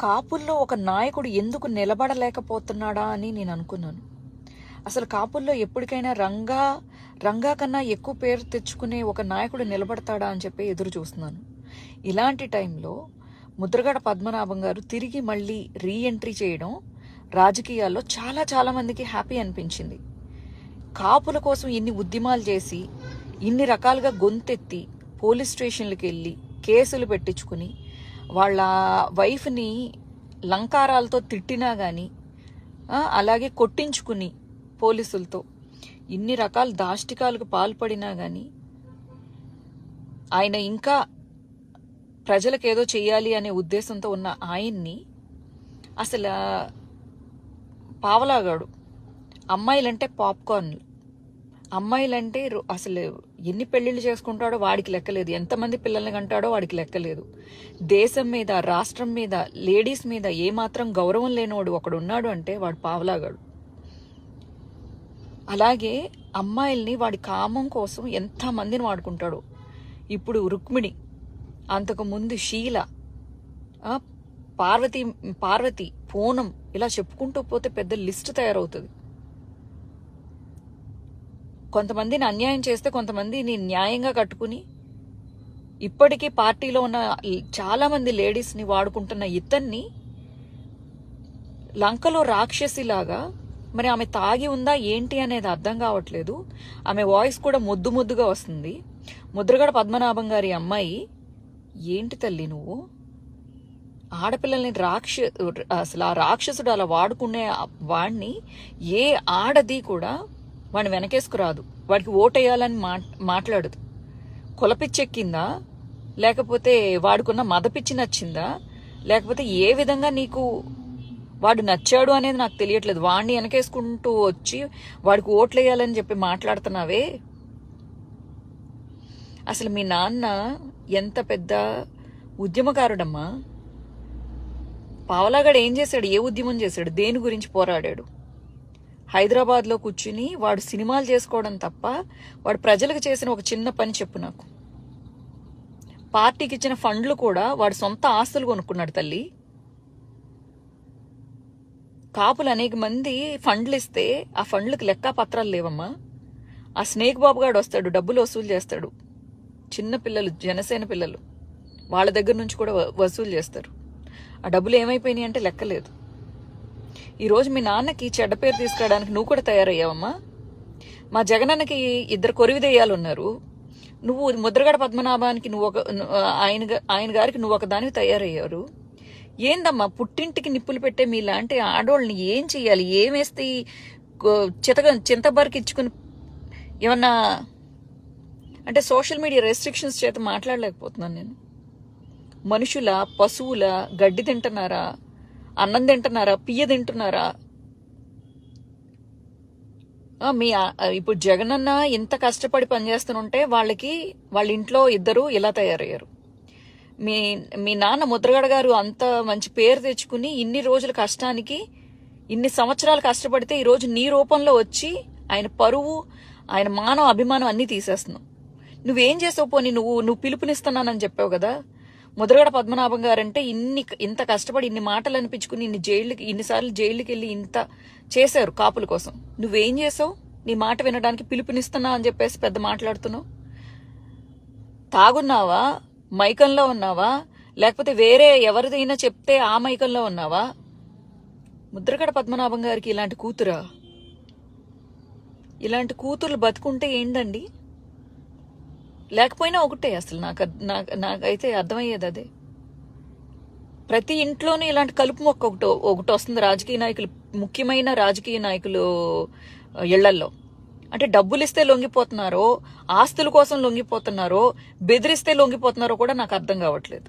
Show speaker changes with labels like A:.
A: కాపుల్లో ఒక నాయకుడు ఎందుకు నిలబడలేకపోతున్నాడా అని నేను అనుకున్నాను. అసలు కాపుల్లో ఎప్పటికైనా రంగా రంగా కన్నా ఎక్కువ పేరు తెచ్చుకునే ఒక నాయకుడు నిలబడతాడా అని చెప్పి ఎదురు చూస్తున్నాను. ఇలాంటి టైంలో ముద్రగడ పద్మనాభం గారు తిరిగి మళ్ళీ రీఎంట్రీ చేయడం రాజకీయాల్లో చాలా చాలామందికి హ్యాపీ అనిపించింది. కాపుల కోసం ఇన్ని ఉద్యమాలు చేసి ఇన్ని రకాలుగా గొంతెత్తి పోలీస్ స్టేషన్లకు వెళ్ళి కేసులు పెట్టించుకుని వాళ్ళ వైఫ్ని లంకారాలతో తిట్టినా కానీ అలాగే కొట్టించుకుని పోలీసులతో ఇన్ని రకాల దాష్టికాలకు పాల్పడినా కానీ ఆయన ఇంకా ప్రజలకు ఏదో చేయాలి అనే ఉద్దేశంతో ఉన్న ఆయన్ని అసలు పావలాగాడు. అమ్మాయిలంటే పాప్కార్న్లు. అమ్మాయిలంటే అసలు ఎన్ని పెళ్ళిళ్ళు చేసుకుంటాడో వాడికి లెక్కలేదు. ఎంతమంది పిల్లల్ని కంటాడో వాడికి లెక్కలేదు. దేశం మీద రాష్ట్రం మీద లేడీస్ మీద ఏమాత్రం గౌరవం లేనివాడు ఒకడు ఉన్నాడు అంటే వాడు పావలాగాడు. అలాగే అమ్మాయిల్ని వాడి కామం కోసం ఎంతమందిని వాడుకుంటాడు. ఇప్పుడు రుక్మిణి అంతకుముందు షీల పార్వతి పార్వతి పూనం ఇలా చెప్పుకుంటూ పోతే పెద్ద లిస్ట్ తయారవుతుంది. కొంతమందిని అన్యాయం చేస్తే కొంతమందిని న్యాయంగా కట్టుకుని ఇప్పటికీ పార్టీలో ఉన్న చాలామంది లేడీస్ని వాడుకుంటున్న ఇతన్ని లంకలో రాక్షసిలాగా మరి ఆమె తాగి ఉందా ఏంటి అనేది అర్థం కావట్లేదు. ఆమె వాయిస్ కూడా ముద్దు ముద్దుగా వస్తుంది. ముద్రగడ పద్మనాభం గారి అమ్మాయి ఏంటి తల్లి నువ్వు? ఆడపిల్లల్ని రాక్ష అసలు ఆ రాక్షసుడు అలా వాడుకునే వాణ్ణి ఏ ఆడది కూడా వాడిని వెనకేసుకురాదు. వాడికి ఓటేయాలని మా మాట్లాడదు. కులపిచ్చెక్కిందా లేకపోతే వాడుకున్న మదపిచ్చి నచ్చిందా? లేకపోతే ఏ విధంగా నీకు వాడు నచ్చాడు అనేది నాకు తెలియట్లేదు. వాడిని వెనకేసుకుంటూ వచ్చి వాడికి ఓట్లేయాలని చెప్పి మాట్లాడుతున్నావే? అసలు మీ నాన్న ఎంత పెద్ద ఉద్యమకారుడమ్మా? పావలాగాడు ఏం చేశాడు? ఏ ఉద్యమం చేశాడు? దేని గురించి పోరాడాడు? హైదరాబాద్లో కూర్చుని వాడు సినిమాలు చేసుకోవడం తప్ప వాడు ప్రజలకు చేసిన ఒక చిన్న పని చెప్పు నాకు. పార్టీకి ఇచ్చిన ఫండ్లు కూడా వాడు సొంత ఆస్తులు కొనుక్కున్నాడు తల్లి. కాపులు అనేక మంది ఫండ్లు ఇస్తే ఆ ఫండ్లకు లెక్క పత్రాలు లేవమ్మా. ఆ స్నేక్ బాబు గాడు వస్తాడు డబ్బులు వసూలు చేస్తాడు. చిన్న పిల్లలు జనసేన పిల్లలు. వాళ్ళ దగ్గర నుంచి కూడా వసూలు చేస్తారు. ఆ డబ్బులు ఏమైపోయినాయి అంటే లెక్కలేదు. ఈరోజు మీ నాన్నకి చెడ్డ పేరు తీసుకురావడానికి నువ్వు కూడా తయారయ్యావమ్మా? మా జగనన్నకి ఇద్దరు కొరివిదెయ్యాలు ఉన్నారు. నువ్వు ముద్రగడ పద్మనాభానికి నువ్వు ఒక ఆయన ఆయన గారికి నువ్వు ఒక దానికి తయారయ్యారు. ఏందమ్మా పుట్టింటికి నిప్పులు పెట్టే మీలాంటి ఆడోళ్ళని ఏం చెయ్యాలి? ఏం వేస్తే చితగ చింతబరికి ఇచ్చుకుని ఏమన్నా అంటే సోషల్ మీడియా రెస్ట్రిక్షన్స్ చేత మాట్లాడలేకపోతున్నాను నేను. మనుషుల పశువుల గడ్డి తింటున్నారా? అన్నం తింటున్నారా? పియ్య తింటున్నారా? మీ ఇప్పుడు ఇప్పుడు జగనన్న ఇంత కష్టపడి పనిచేస్తుంటే వాళ్ళకి వాళ్ళ ఇంట్లో ఇద్దరు ఇలా తయారయ్యారు. మీ మీ నాన్న ముద్రగడ గారు అంత మంచి పేరు తెచ్చుకుని ఇన్ని రోజుల కష్టానికి ఇన్ని సంవత్సరాలు కష్టపడితే ఈరోజు నీ రూపంలో వచ్చి ఆయన పరువు ఆయన మానవ అభిమానం అన్నీ తీసేస్తున్నావు. నువ్వేం చేసావు పోనీ? నువ్వు నువ్వు పిలుపునిస్తున్నానని చెప్పావు కదా? ముద్రగడ పద్మనాభం గారంటే ఇన్ని ఇంత కష్టపడి ఇన్ని మాటలు అనిపించుకుని ఇన్ని జైలుకి ఇన్నిసార్లు జైలుకి వెళ్ళి ఇంత చేశారు కాపుల కోసం. నువ్వేం చేసావు? నీ మాట వినడానికి పిలుపునిస్తున్నా అని చెప్పేసి పెద్ద మాట్లాడుతున్నావు. తాగున్నావా? మైకంలో ఉన్నావా? లేకపోతే వేరే ఎవరిదైనా చెప్తే ఆ మైకంలో ఉన్నావా? ముద్రగడ పద్మనాభం గారికి ఇలాంటి కూతురా? ఇలాంటి కూతుర్లు బతుకుంటే ఏంటండి? లేకపోయినా ఒకటే అసలు నాకు నాకైతే అర్థమయ్యేది అదే. ప్రతి ఇంట్లోనూ ఇలాంటి కలుపు మొక్క ఒకటి ఒకటి వస్తుంది రాజకీయ నాయకులు ముఖ్యమైన రాజకీయ నాయకులు ఇళ్ళల్లో. అంటే డబ్బులు ఇస్తే లొంగిపోతున్నారో ఆస్తుల కోసం లొంగిపోతున్నారో బెదిరిస్తే లొంగిపోతున్నారో కూడా నాకు అర్థం కావట్లేదు.